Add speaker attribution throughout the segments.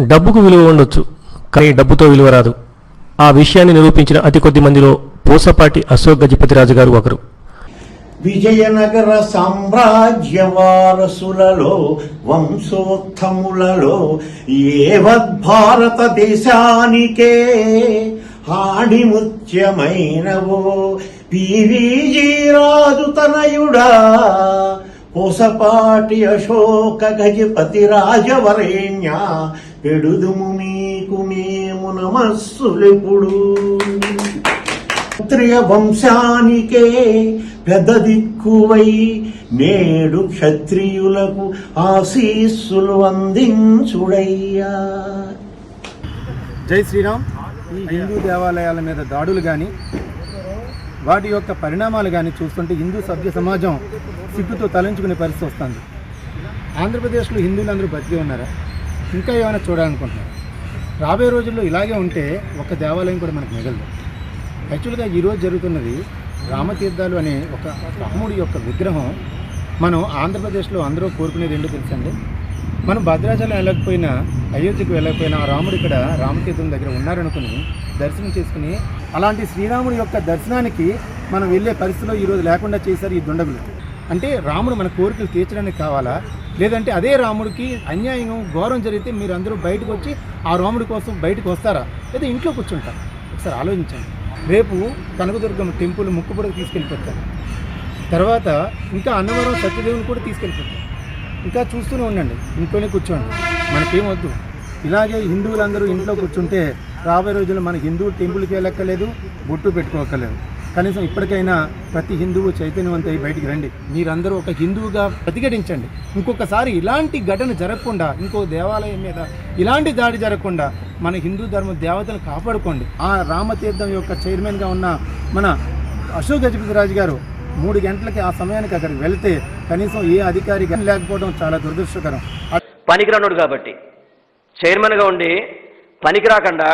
Speaker 1: డబ్బుకు విలువ ఉండొచ్చు కానీ డబ్బుతో విలువ రాదు. ఆ విషయాన్ని నిరూపించిన అతి కొద్ది మందిలో పూసపాటి అశోక్ గజపతిరాజు గారు ఒకరు.
Speaker 2: విజయనగర సామ్రాజ్య వారసులలో వంశోత్తములలో భారతదేశానికే ఆణిముత్యమైనవో పివిజీ రాజు తనయుడా. పూసపాటి అశోక గజపతి రాజవరేణ్య పెడుదుము మీకు మేము నమస్సులెప్పుడు. క్షత్రియ వంశానికే పెద్ద దిక్కువై నేడు క్షత్రియులకు ఆశీస్సులు అందించుడయ్యా.
Speaker 3: జై శ్రీరామ్. ఈ హిందూ దేవాలయాల మీద దాడులు కానీ వాటి యొక్క పరిణామాలు కానీ చూస్తుంటే హిందూ సభ్య సమాజం సిగ్గుతో తలంచుకునే పరిస్థితి వస్తుంది. ఆంధ్రప్రదేశ్లో హిందువులందరూ బతికే ఉన్నారా? ఇంకా ఏమైనా చూడాలనుకుంటున్నారు? రాబోయే రోజుల్లో ఇలాగే ఉంటే ఒక దేవాలయం కూడా మనకు మిగలదు. యాక్చువల్గా ఈరోజు జరుగుతున్నది రామతీర్థాలు అనే ఒక రాముడి యొక్క విగ్రహం. మనం ఆంధ్రప్రదేశ్లో అందరూ కోరుకునేది ఏంటో తెలుసండి? మనం భద్రాచలం వెళ్ళకపోయినా అయోధ్యకు వెళ్ళకపోయినా ఆ రాముడు ఇక్కడ రామతీర్థం దగ్గర ఉన్నారనుకుని దర్శనం చేసుకుని అలాంటి శ్రీరాముడి యొక్క దర్శనానికి మనం వెళ్ళే పరిస్థితిలో ఈరోజు లేకుండా చేశారు ఈ దుండగులు. అంటే రాముడు మన కోరికలు తీర్చడానికి కావాలా? లేదంటే అదే రాముడికి అన్యాయం ఘోరం జరిగితే మీరందరూ బయటకు వచ్చి ఆ రాముడి కోసం బయటకు వస్తారా? లేదా ఇంట్లో కూర్చుంటారా? ఒకసారి ఆలోచించండి. రేపు కనకదుర్గమ్మ టెంపుల్ ముక్కుపురకు తీసుకెళ్ళిపోతారు. తర్వాత ఇంకా అన్నవరం సత్యదేవుని కూడా తీసుకెళ్ళిపోతారు. ఇంకా చూస్తూనే ఉండండి ఇంట్లోనే కూర్చోండి. మనకేం వద్దు ఇలాగే హిందువులందరూ ఇంట్లో కూర్చుంటే రాబోయే రోజుల్లో మన హిందువులు టెంపుల్కి వెళ్ళక్కర్లేదు బొట్టు పెట్టుకోక్కర్లేదు. కనీసం ఇప్పటికైనా ప్రతి హిందువు చైతన్యవంతై బయటికి రండి. మీరందరూ ఒక హిందువుగా ప్రతిఘటించండి. ఇంకొకసారి ఇలాంటి ఘటన జరగకుండా ఇంకో దేవాలయం మీద ఇలాంటి దాడి జరగకుండా మన హిందూ ధర్మ దేవతను కాపాడుకోండి. ఆ రామతీర్థం యొక్క చైర్మన్గా ఉన్న మన అశోక్ గజపతిరాజు గారు మూడు గంటలకి ఆ సమయానికి అక్కడికి వెళ్తే కనీసం ఏ అధికారి లేకపోవడం చాలా దురదృష్టకరం.
Speaker 4: పనికిరానుడు కాబట్టి చైర్మన్గా ఉండి పనికిరాకుండా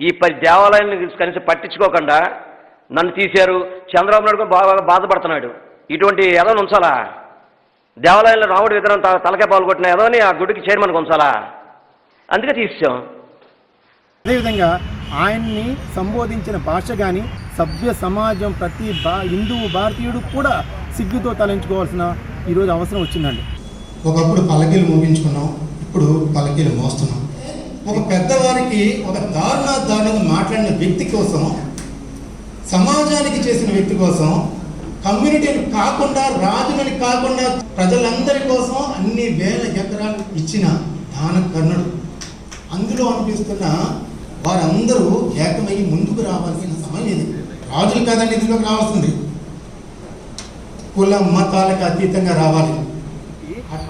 Speaker 4: ఈ పది దేవాలయాన్ని కనీసం పట్టించుకోకుండా నన్ను తీశారు. చంద్రబాబు నాయుడు కూడా బాగా బాధపడుతున్నాడు. ఇటువంటి ఎదవని ఉంచాలా? దేవాలయంలో రాముడి విగ్రహం త- తలకే పాల్గొట్టిన ఎదవని ఆ గుడికి చైర్మన్కి ఉంచాలా? అందుకే తీసాం
Speaker 3: అదేవిధంగా ఆయన్ని సంబోధించిన భాష కానీ సభ్య సమాజం ప్రతి బా హిందువు భారతీయుడు కూడా సిగ్గుతో తలంచుకోవాల్సిన ఈరోజు అవసరం వచ్చిందండి.
Speaker 5: ఒకప్పుడు పల్లకీలు మోగించుకున్నాం ఇప్పుడు పల్లకీలు మోస్తున్నాం. ఒక పెద్దవారికి ఒక దారుణ దారుణంగా మాట్లాడిన వ్యక్తి కోసం సమాజానికి చేసిన వ్యక్తి కోసం కమ్యూనిటీని కాకుండా రాజులని కాకుండా ప్రజలందరి కోసం అన్ని వేల ఎకరాలు ఇచ్చిన దాన కర్ణుడు అందులో అనిపిస్తున్న వారందరూ ఏకమై ముందుకు రావాల్సిన సమయం ఇది. రాజులు కాదండి ఇందులోకి రావాల్సింది. కుల మతాలకు అతీతంగా రావాలి.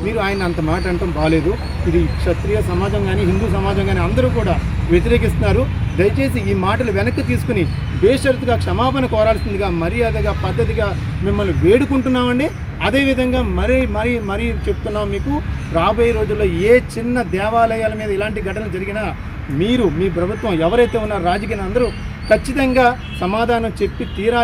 Speaker 3: మీరు ఆయన అంత మాట అంటాం బాగాలేదు ఇది క్షత్రియ సమాజం కానీ హిందూ సమాజం కానీ అందరూ కూడా వ్యతిరేకిస్తున్నారు. దయచేసి ఈ మాటలు వెనక్కి తీసుకుని బేషరతుగా క్షమాపణ కోరాల్సిందిగా మర్యాదగా పద్ధతిగా మిమ్మల్ని వేడుకుంటున్నామండి. అదేవిధంగా మరీ మరీ మరీ చెప్తున్నాం మీకు రాబోయే రోజుల్లో ఏ చిన్న దేవాలయాల మీద ఇలాంటి ఘటనలు జరిగినా మీరు మీ ప్రభుత్వం ఎవరైతే ఉన్నారో రాజకీయ అందరూ ఖచ్చితంగా సమాధానం చెప్పి తీరాలి.